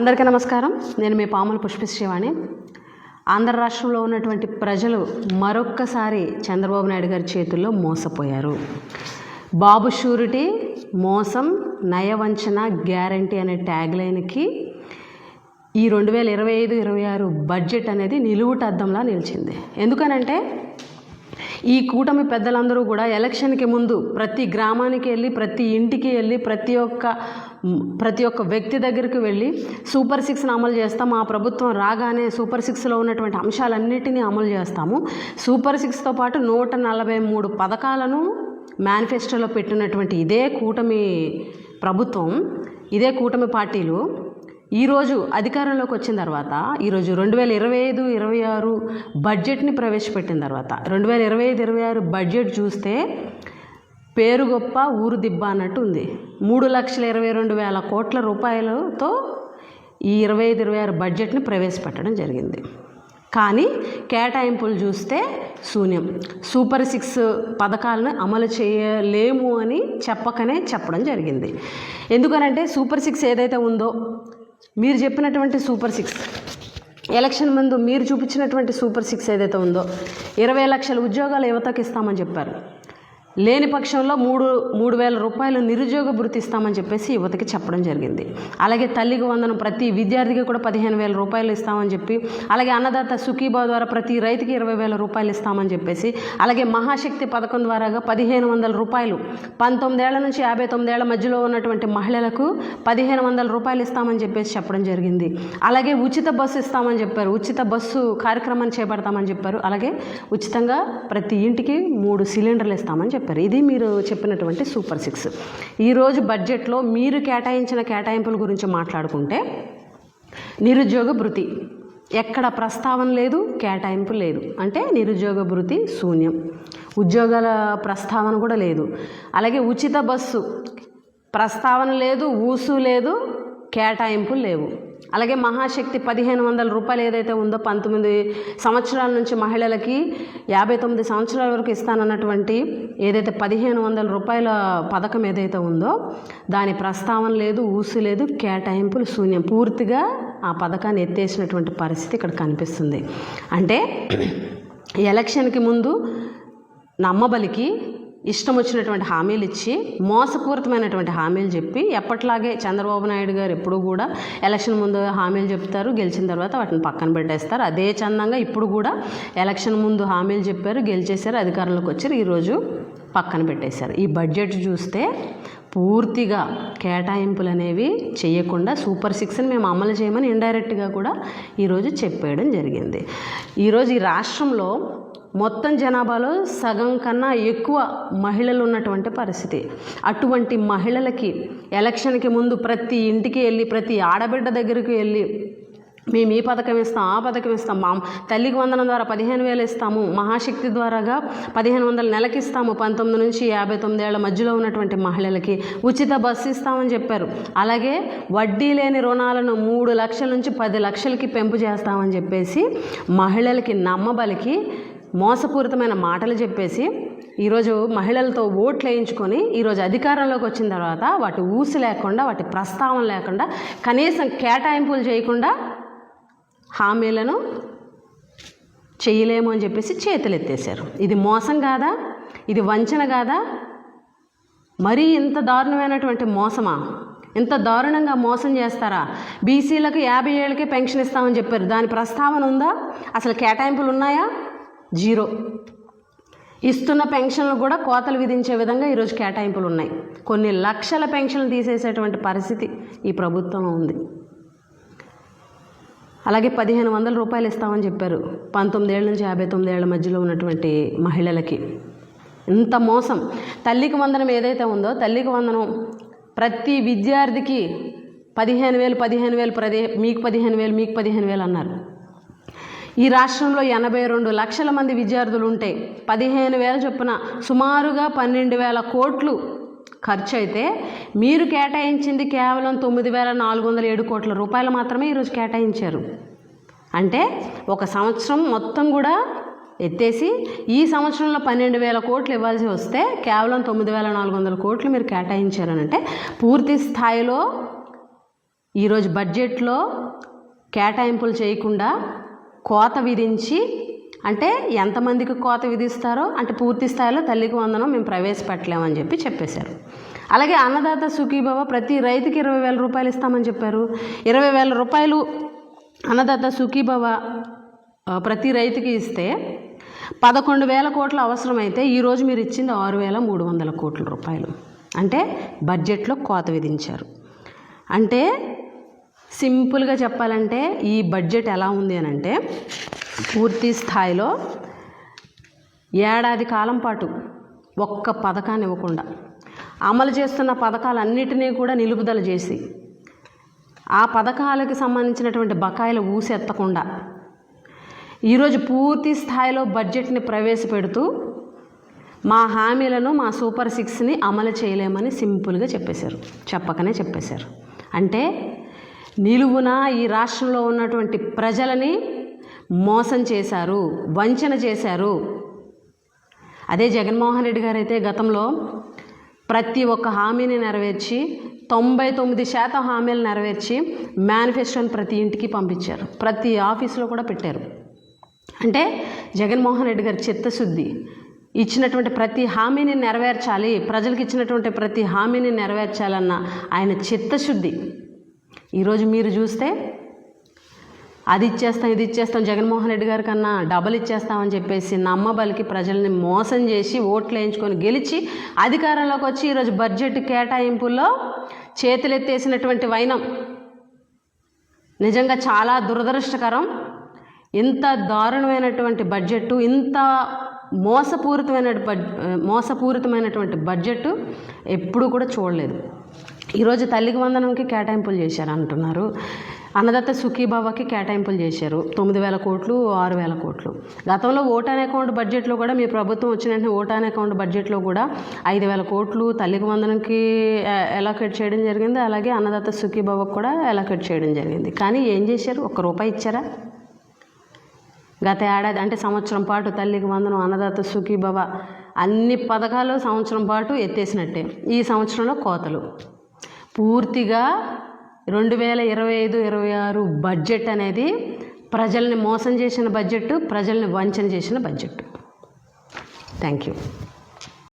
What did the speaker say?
అందరికీ నమస్కారం. నేను మీ పాముల పుష్పశ్రీవాణి ఆంధ్ర రాష్ట్రంలో ఉన్నటువంటి ప్రజలు మరొక్కసారి చంద్రబాబు నాయుడు గారి చేతుల్లో మోసపోయారు. బాబు షూరిటీ మోసం నయవంచన గ్యారంటీ అనే ట్యాగ్ లైన్కి ఈ రెండు వేల ఇరవై ఐదు ఇరవై ఆరు బడ్జెట్ అనేది నిలువుటద్దంలా నిలిచింది. ఎందుకనంటే ఈ కూటమి పెద్దలందరూ కూడా ఎలక్షన్కి ముందు ప్రతి గ్రామానికి వెళ్ళి ప్రతి ఇంటికి వెళ్ళి ప్రతి ఒక్క ప్రతి ఒక్క వ్యక్తి దగ్గరికి వెళ్ళి సూపర్ సిక్స్ని అమలు చేస్తాం. మా ప్రభుత్వం రాగానే సూపర్ సిక్స్లో ఉన్నటువంటి అంశాలన్నిటినీ అమలు చేస్తాము. సూపర్ సిక్స్తో పాటు నూట నలభై మూడు పథకాలను మేనిఫెస్టోలో పెట్టినటువంటి ఇదే కూటమి ప్రభుత్వం ఇదే కూటమి పార్టీలు ఈరోజు అధికారంలోకి వచ్చిన తర్వాత ఈరోజు రెండు వేల ఇరవై ఐదు ఇరవై ఆరు బడ్జెట్ని ప్రవేశపెట్టిన తర్వాత రెండు వేల ఇరవై ఐదు ఇరవై ఆరు బడ్జెట్ చూస్తే పేరు గొప్ప ఊరు దిబ్బ అన్నట్టు ఉంది. మూడు లక్షల ఇరవై రెండు వేల కోట్ల రూపాయలతో ఈ ఇరవై ఐదు ఇరవై ఆరు బడ్జెట్ని ప్రవేశపెట్టడం జరిగింది. కానీ కేటాయింపులు చూస్తే శూన్యం. సూపర్ సిక్స్ పథకాలను అమలు చేయలేము అని చెప్పకనే చెప్పడం జరిగింది. ఎందుకనంటే సూపర్ సిక్స్ ఏదైతే ఉందో మీరు చెప్పినటువంటి సూపర్ సిక్స్. ఎలక్షన్ ముందు మీరు చూపించినటువంటి సూపర్ సిక్స్ ఏదైతే ఉందో ఇరవై లక్షల ఉద్యోగాలు యువతకు ఇస్తామని చెప్పారు. లేని పక్షంలో మూడు మూడు వేల రూపాయలు నిరుద్యోగ భృతి ఇస్తామని చెప్పేసి యువతకి చెప్పడం జరిగింది. అలాగే తల్లికి వందనం ప్రతి విద్యార్థికి కూడా పదిహేను వేల రూపాయలు ఇస్తామని చెప్పి అలాగే అన్నదాత సుఖీబా ద్వారా ప్రతి రైతుకి ఇరవై వేల రూపాయలు ఇస్తామని చెప్పేసి అలాగే మహాశక్తి పథకం ద్వారాగా పదిహేను వందల రూపాయలు పంతొమ్మిదేళ్ళ నుంచి యాభై తొమ్మిదేళ్ళ మధ్యలో ఉన్నటువంటి మహిళలకు పదిహేను వందల రూపాయలు ఇస్తామని చెప్పేసి చెప్పడం జరిగింది. అలాగే ఉచిత బస్సు ఇస్తామని చెప్పారు. ఉచిత బస్సు కార్యక్రమాన్ని చేపడతామని చెప్పారు. అలాగే ఉచితంగా ప్రతి ఇంటికి మూడు సిలిండర్లు ఇస్తామని చెప్పారు. ఇది మీరు చెప్పినటువంటి సూపర్ సిక్స్. ఈరోజు బడ్జెట్లో మీరు కేటాయించిన కేటాయింపుల గురించి మాట్లాడుకుంటే నిరుద్యోగ భృతి. ఎక్కడ ప్రస్తావన లేదు కేటాయింపు లేదు. అంటే నిరుద్యోగ భృతి శూన్యం. ఉద్యోగాల ప్రస్తావన కూడా లేదు. అలాగే ఉచిత బస్సు. ప్రస్తావన లేదు ఊసు లేదు కేటాయింపు లేవు. అలాగే మహాశక్తి పదిహేను వందల రూపాయలు ఏదైతే ఉందో పంతొమ్మిది సంవత్సరాల నుంచి మహిళలకి యాభై తొమ్మిది సంవత్సరాల వరకు ఇస్తానన్నటువంటి ఏదైతే పదిహేను వందల రూపాయల పథకం ఏదైతే ఉందో దాని ప్రస్తావన లేదు ఊసు లేదు కేటాయింపులు శూన్యం. పూర్తిగా ఆ పథకాన్ని ఎత్తేసినటువంటి పరిస్థితి ఇక్కడ కనిపిస్తుంది. అంటే ఎలక్షన్కి ముందు నమ్మబలికి ఇష్టం వచ్చినటువంటి హామీలు ఇచ్చి మోసపూరితమైనటువంటి హామీలు చెప్పి ఎప్పట్లాగే చంద్రబాబు నాయుడు గారు ఎప్పుడు కూడా ఎలక్షన్ ముందు హామీలు చెప్తారు గెలిచిన తర్వాత వాటిని పక్కన పెట్టేస్తారు. అదే చందంగా ఇప్పుడు కూడా ఎలక్షన్ ముందు హామీలు చెప్పారు గెలిచేశారు అధికారంలోకి వచ్చారు ఈరోజు పక్కన పెట్టేశారు. ఈ బడ్జెట్ చూస్తే పూర్తిగా కేటాయింపులు అనేవి చేయకుండా సూపర్ సిక్స్ని మేము అమలు చేయమని ఇండైరెక్ట్గా కూడా ఈరోజు చెప్పేయడం జరిగింది. ఈరోజు ఈ రాష్ట్రంలో మొత్తం జనాభాలో సగం కన్నా ఎక్కువ మహిళలు ఉన్నటువంటి పరిస్థితి. అటువంటి మహిళలకి ఎలక్షన్కి ముందు ప్రతి ఇంటికి వెళ్ళి ప్రతి ఆడబిడ్డ దగ్గరికి వెళ్ళి మేము ఈ పథకం ఇస్తాం ఆ పథకం ఇస్తాం మా తల్లికి వందనం ద్వారా పదిహేను వేలు ఇస్తాము మహాశక్తి ద్వారాగా పదిహేను వందల నెలకి ఇస్తాము పంతొమ్మిది నుంచి యాభై తొమ్మిది ఏళ్ళ మధ్యలో ఉన్నటువంటి మహిళలకి ఉచిత బస్సు ఇస్తామని చెప్పారు. అలాగే వడ్డీ లేని రుణాలను మూడు లక్షల నుంచి పది లక్షలకి పెంపు చేస్తామని చెప్పేసి మహిళలకి నమ్మబలికి మోసపూరితమైన మాటలు చెప్పేసి ఈరోజు మహిళలతో ఓట్లు వేయించుకొని ఈరోజు అధికారంలోకి వచ్చిన తర్వాత వాటి ఊసి లేకుండా వాటి ప్రస్తావన లేకుండా కనీసం కేటాయింపులు చేయకుండా హామీలను చేయలేము అని చెప్పేసి చేతులు ఎత్తేశారు. ఇది మోసం కాదా? ఇది వంచన కాదా? మరీ ఇంత దారుణమైనటువంటి మోసమా? ఇంత దారుణంగా మోసం చేస్తారా? బీసీలకు యాభై ఏళ్ళకే పెన్షన్ ఇస్తామని చెప్పారు. దాని ప్రస్తావన ఉందా? అసలు కేటాయింపులు ఉన్నాయా? జీరో. ఇస్తున్న పెన్షన్లు కూడా కోతలు విధించే విధంగా ఈరోజు కేటాయింపులు ఉన్నాయి కొన్ని లక్షల పెన్షన్లు తీసేసేటువంటి పరిస్థితి ఈ ప్రభుత్వంలో ఉంది. అలాగే పదిహేను వందల రూపాయలు ఇస్తామని చెప్పారు. పంతొమ్మిది ఏళ్ళ నుంచి యాభై తొమ్మిది ఏళ్ళ మధ్యలో ఉన్నటువంటి మహిళలకి. ఇంత మోసం. తల్లికి వందనం ఏదైతే ఉందో తల్లికి వందనం ప్రతి విద్యార్థికి పదిహేను వేలు పదిహేను వేలు ప్రదే మీకు పదిహేను వేలు మీకు పదిహేను వేలు అన్నారు. ఈ రాష్ట్రంలో ఎనభై రెండు లక్షల మంది విద్యార్థులు ఉంటే పదిహేను వేల చొప్పున సుమారుగా పన్నెండు వేల కోట్లు ఖర్చు అయితే మీరు కేటాయించింది కేవలం తొమ్మిది వేల నాలుగు వందల ఏడు కోట్ల రూపాయలు మాత్రమే ఈరోజు కేటాయించారు. అంటే ఒక సంవత్సరం మొత్తం కూడా ఎత్తేసి ఈ సంవత్సరంలో పన్నెండు వేల కోట్లు ఇవ్వాల్సి వస్తే కేవలం తొమ్మిది వేల నాలుగు వందల కోట్లు మీరు కేటాయించారనంటే పూర్తి స్థాయిలో ఈరోజు బడ్జెట్లో కేటాయింపులు చేయకుండా కోత విధించి అంటే ఎంతమందికి కోత విధిస్తారో అంటే పూర్తి స్థాయిలో తల్లికి వందనం మేము ప్రవేశపెట్టలేమని చెప్పి చెప్పేశారు. అలాగే అన్నదాత సుఖీభవ ప్రతి రైతుకి ఇరవై వేల రూపాయలు ఇస్తామని చెప్పారు. ఇరవై వేల రూపాయలు అన్నదాత సుఖీభవ ప్రతి రైతుకి ఇస్తే పదకొండు వేల కోట్ల అవసరమైతే ఈరోజు మీరు ఇచ్చింది ఆరు వేల మూడు వందల కోట్ల రూపాయలు. అంటే బడ్జెట్లో కోత విధించారు. అంటే సింపుల్గా చెప్పాలంటే ఈ బడ్జెట్ ఎలా ఉంది అని అంటే పూర్తి స్థాయిలో ఏడాది కాలం పాటు ఒక్క పథకాన్ని ఇవ్వకుండా అమలు చేస్తున్న పథకాలన్నిటినీ కూడా నిలుపుదల చేసి ఆ పథకాలకు సంబంధించినటువంటి బకాయిలు ఊసెత్తకుండా ఈరోజు పూర్తి స్థాయిలో బడ్జెట్ని ప్రవేశపెడుతూ మా హామీలను మా సూపర్ సిక్స్ని అమలు చేయలేమని సింపుల్గా చెప్పేశారు. చెప్పకనే చెప్పేశారు. అంటే నిలువున ఈ రాష్ట్రంలో ఉన్నటువంటి ప్రజలని మోసం చేశారు వంచన చేశారు. అదే జగన్మోహన్ రెడ్డి గారు అయితే గతంలో ప్రతి ఒక్క హామీని నెరవేర్చి తొంభై తొమ్మిది శాతం హామీలు నెరవేర్చి మేనిఫెస్టోని ప్రతి ఇంటికి పంపించారు. ప్రతి ఆఫీసులో కూడా పెట్టారు. అంటే జగన్మోహన్ రెడ్డి గారి చిత్తశుద్ధి. ఇచ్చినటువంటి ప్రతి హామీని నెరవేర్చాలి ప్రజలకు ఇచ్చినటువంటి ప్రతి హామీని నెరవేర్చాలన్న ఆయన చిత్తశుద్ధి. ఈరోజు మీరు చూస్తే అది ఇచ్చేస్తాం ఇది ఇచ్చేస్తాం. జగన్మోహన్ రెడ్డి గారి కన్నా డబల్ ఇచ్చేస్తామని చెప్పేసి నమ్మబలికి ప్రజల్ని మోసం చేసి ఓట్లు వేయించుకొని గెలిచి అధికారంలోకి వచ్చి ఈరోజు బడ్జెట్ కేటాయింపుల్లో చేతులెత్తేసినటువంటి వైనం. నిజంగా చాలా దురదృష్టకరం. ఇంత దారుణమైనటువంటి బడ్జెట్ ఇంత మోసపూరితమైన బడ్ మోసపూరితమైనటువంటి బడ్జెట్ ఎప్పుడూ కూడా చూడలేదు. ఈరోజు తల్లికి వందనంకి కేటాయింపులు చేశారు అంటున్నారు. అన్నదత్త సుఖీభావకి కేటాయింపులు చేశారు. తొమ్మిది వేల కోట్లు ఆరు వేల కోట్లు. గతంలో ఓటాన్ అకౌంట్ బడ్జెట్లో కూడా మీ ప్రభుత్వం వచ్చిన వెంటనే ఓటాన్ అకౌంట్ బడ్జెట్లో కూడా ఐదు వేల కోట్లు తల్లికి వందనంకి ఎలాకేట్ చేయడం జరిగింది. అలాగే అన్నదత్త సుఖీభావకు కూడా ఎలాకేట్ చేయడం జరిగింది. కానీ ఏం చేశారు? ఒక్క రూపాయి ఇచ్చారా? గత ఏడాది అంటే సంవత్సరం పాటు తల్లికి వందనం అన్నదాత సుఖీభవ అన్ని పథకాలు సంవత్సరం పాటు ఎత్తేసినట్టే. ఈ సంవత్సరంలో కోతలు. పూర్తిగా రెండు వేల ఇరవై ఐదు ఇరవై ఆరు బడ్జెట్ అనేది ప్రజల్ని మోసం చేసిన బడ్జెట్ ప్రజల్ని వంచన చేసిన బడ్జెట్ థ్యాంక్ యూ.